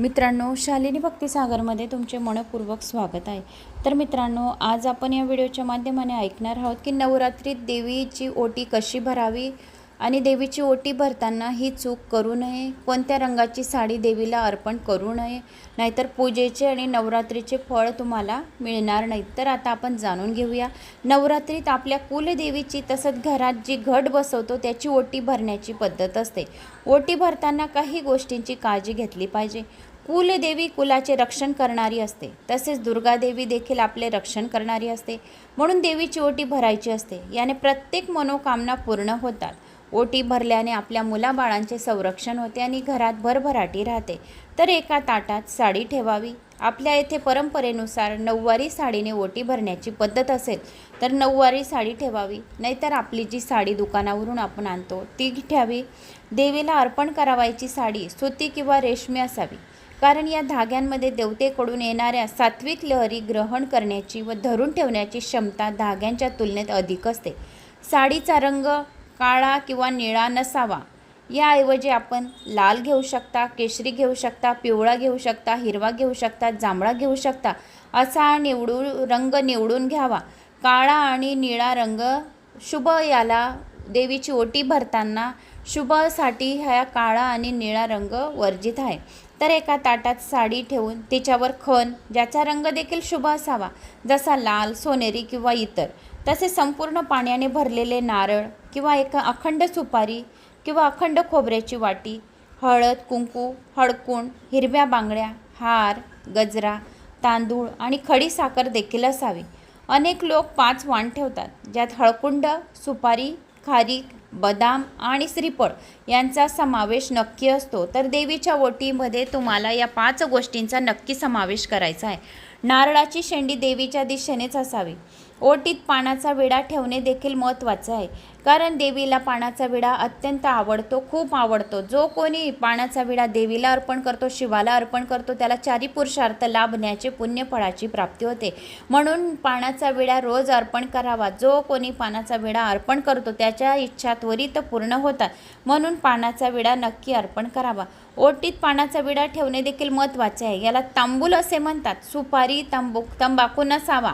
मित्रांनो शालिनी भक्तिसागरमध्ये तुमचे मनपूर्वक स्वागत आहे. तर मित्रांनो आज आपण या व्हिडिओच्या माध्यमाने ऐकणार आहोत की नवरात्रीत देवीची ओटी कशी भरावी आणि देवीची ओटी भरताना ही चूक करू नये कोणत्या रंगाची साडी देवीला अर्पण करू नये नाहीतर पूजेचे आणि नवरात्रीचे फळ तुम्हाला मिळणार नाहीत. तर आता आपण जाणून घेऊया. नवरात्रीत आपल्या कुलदेवीची तसंच घरात जी घट बसवतो त्याची ओटी भरण्याची पद्धत असते. ओटी भरताना काही गोष्टींची काळजी घेतली पाहिजे. कुलदेवी कुलाचे रक्षण करणारी असते. तसेच दुर्गादेवी देखील आपले रक्षण करणारी असते. म्हणून देवीची ओटी भरायची असते. याने प्रत्येक मनोकामना पूर्ण होतात. ओटी भरल्याने आपल्या मुलाबाळांचे संरक्षण होते आणि घरात भरभराटी राहते. तर एका ताटात साडी ठेवावी. आपल्या येथे परंपरेनुसार नऊवारी साडीने ओटी भरण्याची पद्धत असेल तर नऊवारी साडी ठेवावी. नाहीतर आपली जी साडी दुकानावरून आपण आणतो ती ठेवावी देवीला अर्पण करावायची साडी सुती किंवा रेशमी असावी. कारण या धाग्यांमध्ये देवतेकडून येणाऱ्या सात्विक लहरी ग्रहण करण्याची व धरून ठेवण्याची क्षमता धाग्यांच्या तुलनेत अधिक असते. साडीचा रंग काळा किंवा निळा नसावा याऐवजी आपण लाल घेऊ शकता केशरी घेऊ शकता पिवळा घेऊ शकता हिरवा घेऊ शकता जांभळा घेऊ शकता असा निवडू रंग निवडून घ्यावा. काळा आणि निळा रंग शुभ याला देवीची ओटी भरताना शुभसाठी ह्या काळा आणि निळा रंग वर्जित आहे. तर एका ताटात साडी ठेवून तिच्यावर खण ज्याचा रंग देखील शुभ असावा जसा लाल सोनेरी किंवा इतर तसे संपूर्ण पाण्याने भरलेले नारळ किंवा एका अखंड सुपारी किंवा अखंड खोबऱ्याची वाटी हळद कुंकू हळकुंड हिरव्या बांगड्या हार गजरा तांदूळ आणि खडी साखर देखील असावी. अनेक लोक पाच वाण ठेवतात ज्यात हळकुंड सुपारी खारीक बदाम आणि श्रीफळ यांचा समावेश नक्की असतो. तर देवीच्या ओटीमध्ये तुम्हाला या पाच गोष्टींचा नक्की समावेश करायचा आहे. नारळाची शेंडी देवीच्या दिशेनेच असावी. ओटीत पानाचा विडा ठेवणे देखील महत्त्वाचं आहे. कारण देवीला पानाचा विडा अत्यंत आवडतो खूप आवडतो. जो कोणी पानाचा विडा देवीला अर्पण करतो शिवाला अर्पण करतो त्याला चारी पुरुषार्थ लाभण्याचे पुण्यफळाची प्राप्ती होते. म्हणून पानाचा विडा रोज अर्पण करावा. जो कोणी पानाचा विडा अर्पण करतो त्याच्या इच्छा त्वरित पूर्ण होतात. म्हणून पानाचा विडा नक्की अर्पण करावा. ओटीत पानाचा विडा ठेवणे देखील महत्त्वाचे आहे. याला तांबूल असे म्हणतात. सुपारी तंबू तंबाखू नसावा.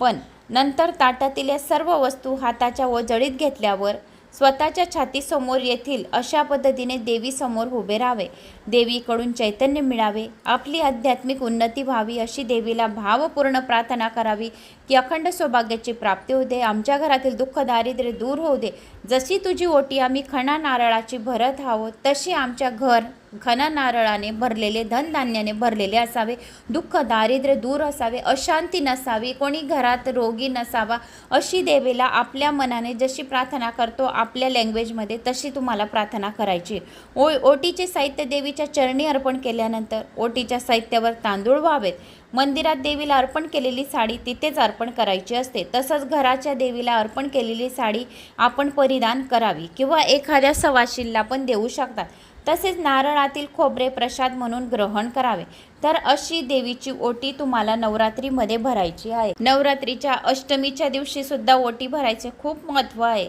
पण नंतर ताटातील या सर्व वस्तू हाताच्या व जळीत घेतल्यावर स्वतःच्या छातीसमोर येथील अशा पद्धतीने देवीसमोर उभे राहावे. देवीकडून चैतन्य मिळावे. आपली आध्यात्मिक उन्नती व्हावी अशी देवीला भावपूर्ण प्रार्थना करावी की अखंड सौभाग्याची प्राप्ती होऊ दे आमच्या घरातील दुःख दारिद्र्य दूर होऊ दे जशी तुझी ओटी आम्ही खणा नारळाची भरत आहोत तशी आमच्या घर खना नारळाने भरलेले धनधान्याने भरलेले असावे. दुःख दारिद्र्य दूर असावे अशांती नसावी कोणी घरात रोगी नसावा अशी देवीला आपल्या मनाने जशी प्रार्थना करतो आपल्या लँग्वेजमध्ये तशी तुम्हाला प्रार्थना करायची. ओ ओटीचे साहित्य देवीच्या चरणी अर्पण केल्यानंतर ओटीच्या साहित्यावर तांदूळ व्हावेत. मंदिरात देवीला अर्पण केलेली साडी तिथेच अर्पण करायची असते. तसंच घराच्या देवीला अर्पण केलेली साडी आपण परिधान करावी किंवा एखाद्या सवाशीला पण देऊ शकतात. तसेच नारळातील खोबरे प्रसाद म्हणून ग्रहण करावे. तर अशी देवीची ओटी तुम्हाला नवरात्रीमध्ये भरायची आहे. नवरात्रीच्या अष्टमीच्या दिवशी सुद्धा ओटी भरायचे खूप महत्त्व आहे.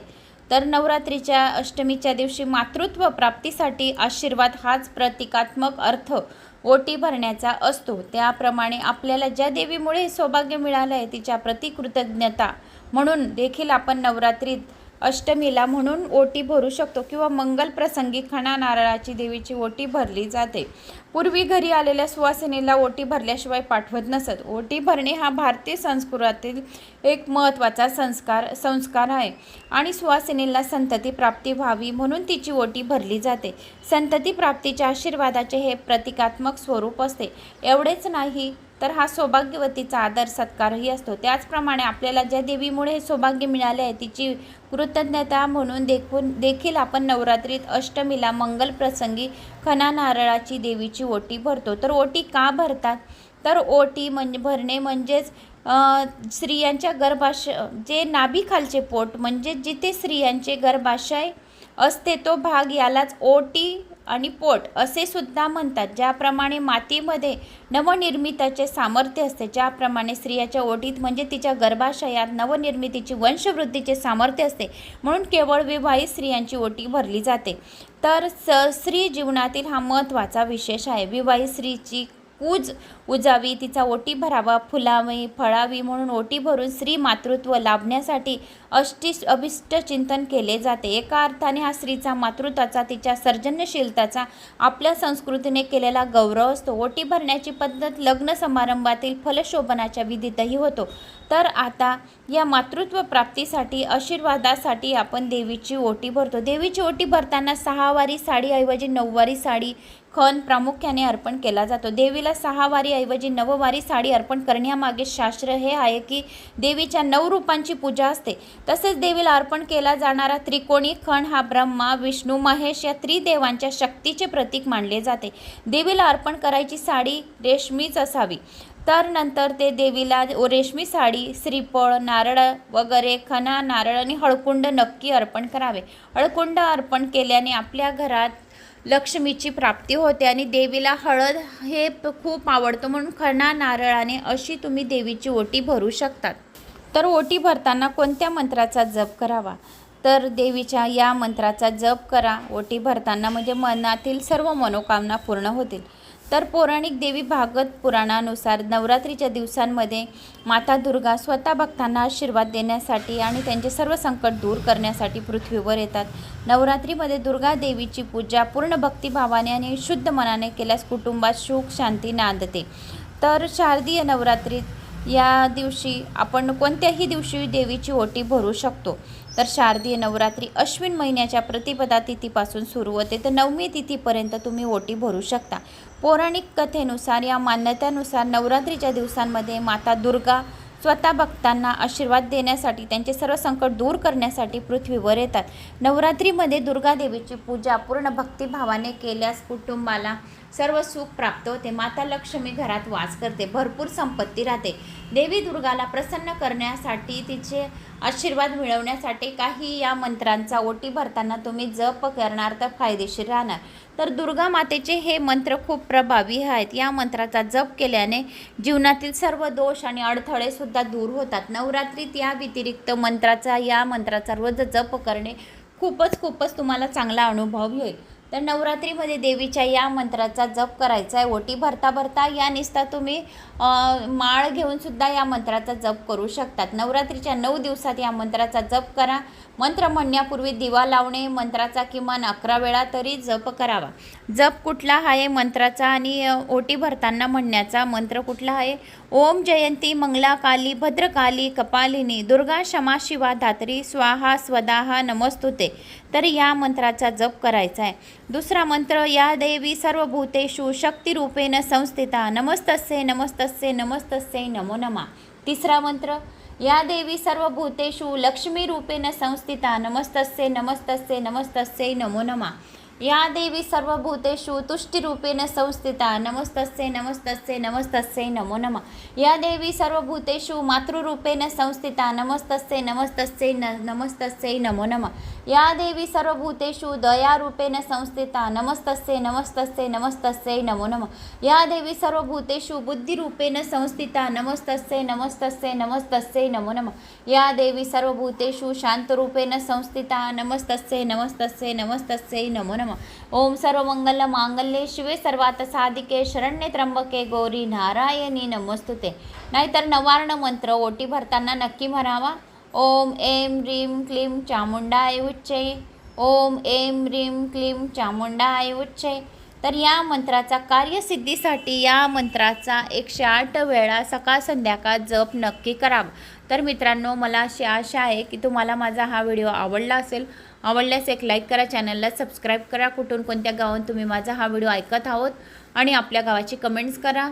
तर नवरात्रीच्या अष्टमीच्या दिवशी मातृत्व प्राप्तीसाठी आशीर्वाद हाच प्रतिकात्मक अर्थ. ओटी भरण्याचा असतो. त्याप्रमाणे आपल्याला ज्या देवीमुळे सौभाग्य मिळालं आहे तिच्या प्रतिकृतज्ञता म्हणून देखील आपण नवरात्रीत अष्टमीला म्हणून ओटी भरू शकतो किंवा मंगल प्रसंगी खणा नारळाची देवीची ओटी भरली जाते. पूर्वी घरी आलेल्या सुवासिनीला ओटी भरल्याशिवाय पाठवत नसत. ओटी भरणे हा भारतीय संस्कृतातील एक महत्त्वाचा संस्कार संस्कार आहे. आणि सुवासिनीला संतती प्राप्ती व्हावी म्हणून तिची ओटी भरली जाते. संतती प्राप्तीच्या आशीर्वादाचे हे प्रतिकात्मक स्वरूप असते. एवढेच नाही तर हा सौभाग्यवतीचा आदर सत्कारही असतो. त्याचप्रमाणे आपल्याला ज्या देवीमुळे हे सौभाग्य मिळाले आहे तिची कृतज्ञता म्हणून देखून देखील आपण नवरात्रीत अष्टमीला मंगल प्रसंगी खना नारळाची देवीची ओटी भरतो. तर ओटी का भरतात? तर ओटी म्हणजे भरणे म्हणजेच स्त्रियांच्या गर्भाशय जे नाभीखालचे पोट म्हणजे जिथे स्त्रियांचे गर्भाशय असते तो भाग यालाच ओटी आणि पोट असे सुद्धा म्हणतात ज्याप्रमाणे मातीमध्ये नवनिर्मितीचे सामर्थ्य असते ज्याप्रमाणे स्त्रियाच्या ओटीत म्हणजे तिच्या गर्भाशयात नवनिर्मितीची वंशवृद्धीचे सामर्थ्य असते म्हणून केवळ विवाहित स्त्रियांची ओटी भरली जाते. तर स स्त्री जीवनातील हा महत्त्वाचा विशेष आहे. विवाहित स्त्रीची कूज उजावी तिचा ओटी भरावा फुलावी फळावी म्हणून ओटी भरून स्त्री मातृत्व लाभण्यासाठी अष्टी अभिष्ट चिंतन केले जाते. एका अर्थाने हा स्त्रीचा मातृत्वाचा तिच्या सर्जनशीलताचा आपल्या संस्कृतीने केलेला गौरव असतो. ओटी भरण्याची पद्धत लग्न समारंभातील फलशोभनाच्या विधीतही होतो. तर आता या मातृत्व प्राप्तीसाठी आशीर्वादासाठी आपण देवीची ओटी भरतो. देवीची ओटी भरताना सहावारी साडीऐवजी नऊवारी साडी खण प्रामुख्याने अर्पण केला जातो. देवीला सहावारी ऐवजी नववारी साडी अर्पण करण्यामागे शास्त्र हे आहे की देवीच्या नऊ रूपांची पूजा असते. तसेच देवीला अर्पण केला जाणारा त्रिकोणी खण हा ब्रह्मा विष्णू महेश या त्रिदेवांच्या शक्तीचे प्रतीक मानले जाते. देवीला अर्पण करायची साडी रेशमीच असावी. तर नंतर ते देवीला रेशमी साडी श्रीफळ नारळ वगैरे खना नारळ आणि हळकुंड नक्की अर्पण करावे. हळकुंड अर्पण केल्याने आपल्या घरात लक्ष्मीची प्राप्ती होते आणि देवीला हळद हे खूप आवडतं म्हणून खणा नारळाने अशी तुम्ही देवीची ओटी भरू शकतात. तर ओटी भरताना कोणत्या मंत्राचा जप करावा? तर देवीच्या या मंत्राचा जप करा. ओटी भरताना म्हणजे मनातील सर्व मनोकामना पूर्ण होतील. तर पौराणिक देवी भागवत पुराणानुसार नवरात्रीच्या दिवसांमध्ये माता दुर्गा स्वतः भक्तांना आशीर्वाद देण्यासाठी आणि त्यांचे सर्व संकट दूर करण्यासाठी पृथ्वीवर येतात. नवरात्रीमध्ये दुर्गा देवीची पूजा पूर्ण भक्तिभावाने आणि शुद्ध मनाने केल्यास कुटुंबात सुख शांती नांदते. तर शारदीय नवरात्रीत या दिवशी आपण कोणत्याही दिवशी देवीची ओटी भरू शकतो. तर शारदीय नवरात्री अश्विन महिन्याच्या प्रतिपदा तिथीपासून सुरू होते. तर नवमी तिथीपर्यंत तुम्ही ओटी भरू शकता. पौराणिक कथेनुसार या मान्यतेनुसार नवरात्रीच्या दिवसांमध्ये माता दुर्गा स्वतः भक्तांना आशीर्वाद देण्यासाठी त्यांचे सर्व संकट दूर करण्यासाठी पृथ्वीवर येतात. नवरात्रीमध्ये दुर्गादेवीची पूजा पूर्ण भक्तिभावाने केल्यास कुटुंबाला सर्व सुख प्राप्त होते. माता लक्ष्मी घरात वास करते. भरपूर संपत्ती राहते. देवी दुर्गाला प्रसन्न करण्यासाठी तिचे आशीर्वाद मिळवण्यासाठी काही या मंत्रांचा ओटी भरताना तुम्ही जप करणार तर फायदेशीर राहणार. तर दुर्गा मातेचे हे मंत्र खूप प्रभावी आहेत. या मंत्राचा जप केल्याने जीवनातील सर्व दोष आणि अडथळेसुद्धा दूर होतात. नवरात्रीत या व्यतिरिक्त मंत्राचा या मंत्राचा रोज जप करणे खूपच खूपच तुम्हाला चांगला अनुभव येईल तर नवरात्रीमध्ये देवीच्या या मंत्राचा जप करायचा आहे ओटी भरता भरता या निस्ता तुम्ही माळ घेऊनसुद्धा या मंत्राचा जप करू शकतात. नवरात्रीच्या नऊ दिवसात या मंत्राचा जप करा. मंत्र म्हणण्यापूर्वी दिवा लावणे मंत्राचा किमान अकरा वेळा तरी जप करावा. जप कुठला आहे मंत्राचा आणि ओटी भरताना म्हणण्याचा मंत्र कुठला आहे ओम जयंती मंगला काली भद्रकाली कपालिनी दुर्गा क्षमा शिवा धात्री स्वाहा स्वदाहा नमस्तुते. तर या मंत्राचा जप करायचा आहे. दुसरा मंत्र या देवी सर्वभूतेषु शक्तिरूपेण संस्थिता. नमस्तस्ये नमस्तस्ये नमस्तस्ये नमो नमा. तिसरा मंत्र या देवी सर्वभूतेषु लक्ष्मीरूपेण संस्थिता. नमस्तस्ये नमस्तस्ये नमस्तस्ये नमो नमा. या देवी सर्वभूतेषु तुष्टिरूपेण संस्थिता। नमस्तस्ये नमस्तस्ये नमस्तस्ये नमो नमः। या देवी सर्वभूतेषु मातृरूपेण संस्थिता। नमस्तस्ये नमस्तस्ये न नमस्तस्ये नमो नमः। या देवी सर्वभूतेषु दयारूपेण संस्थिता। नमस्तस्ये नमस्तस्ये नमस्तस्ये नमो नमः। या देवी सर्वभूतेषु बुद्धिरूपेण संस्थिता। नमस्तस्ये नमस्तस्ये नमस्तस्ये नमो नमः। या देवी सर्वभूतेषु शान्तरूपेण संस्थिता। नमस्तस्ये नमस्तस्ये नमस्तस्ये नमो नमः। ओम सर्वमंगल मांगल्ये शिवे सर्वात साधिके शरण्ये त्र्यंबके गौरी नारायणी नमस्तुते. नाहीतर नवार्ण मंत्र ओटी भरताना नक्की म्हणावा ओम एम ह्रीम क्लीम चामुंडाय उच्चे. ओम एम ह्रीम क्लीम चामुंडाय उच्चे. तर या मंत्राचा कार्यसिद्धीसाठी या मंत्राचा एकशे आठ वेळा सकाळ संध्याकाळ जप नक्की करावा. तर मित्रांनो मला अशी आशा आहे की तुम्हाला माझा हा व्हिडिओ आवडला असेल. आवडल्यास एक लाईक करा चॅनलला सबस्क्राईब करा. कुठून कोणत्या गावात तुम्ही माझा हा व्हिडिओ ऐकत आहोत आणि आपल्या गावाची कमेंट्स करा.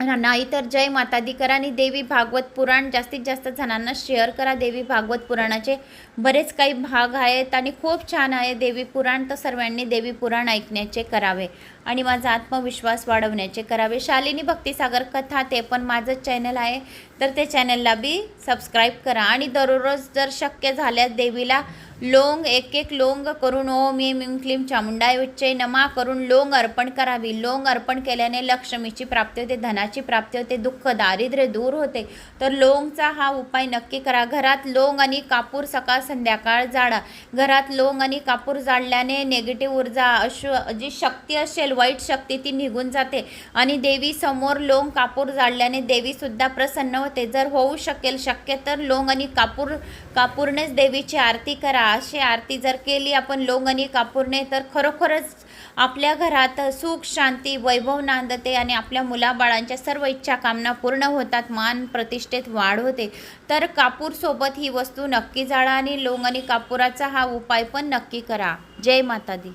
नाही तर जय माता दी करा आणि देवी भागवत पुराण जास्तीत जास्त जणांना शेअर करा. देवी भागवत पुराणाचे बरेच काही भाग आहेत आणि खूप छान आहे. देवी पुराण तर सर्वांनी देवी पुराण ऐकण्याचे करावे आणि माझा आत्मविश्वास वाढवण्याचे करावे. शालिनी भक्तिसागर कथा ते पण माझंच चॅनल आहे. तर ते चॅनलला बी सबस्क्राईब करा आणि दररोज जर शक्य झाल्यास देवीला लोंग एक एक लोंग करून ओम एम इम क्लीम चामुंडाय उच्चय नमा करून लोंग अर्पण करावी. लोंग अर्पण केल्याने लक्ष्मीची प्राप्ती होते धनाची प्राप्ती होते दुःख दारिद्र्य दूर होते. तर लोंगचा हा उपाय नक्की करा. घरात लोंग आणि कापूर सकाळ संध्याकाळ जाळा घरात लोंग आणि कापूर जाळल्याने नेगेटिव्ह ऊर्जा अशु जी शक्ती असेल वाईट शक्ती ती निघून जाते. आणि देवी समोर लोंग कापूर जाळल्याने देवीसुद्धा प्रसन्न होते. जर होऊ शकेल शक्य तर लोंग आणि कापूर कापूरनेच देवीची आरती करा. अशी आरती जर केली आपण लोंग आणि कापूरने तर खरोखरच आपल्या घरात सुख शांती वैभव नांदते आणि आपल्या मुलाबाळांच्या सर्व इच्छा कामना पूर्ण होतात मान प्रतिष्ठेत वाढ होते तर कापूरसोबत ही वस्तू नक्की जाळा आणि लोंग आणि कापुराचा हा उपाय पण नक्की करा. जय माता दी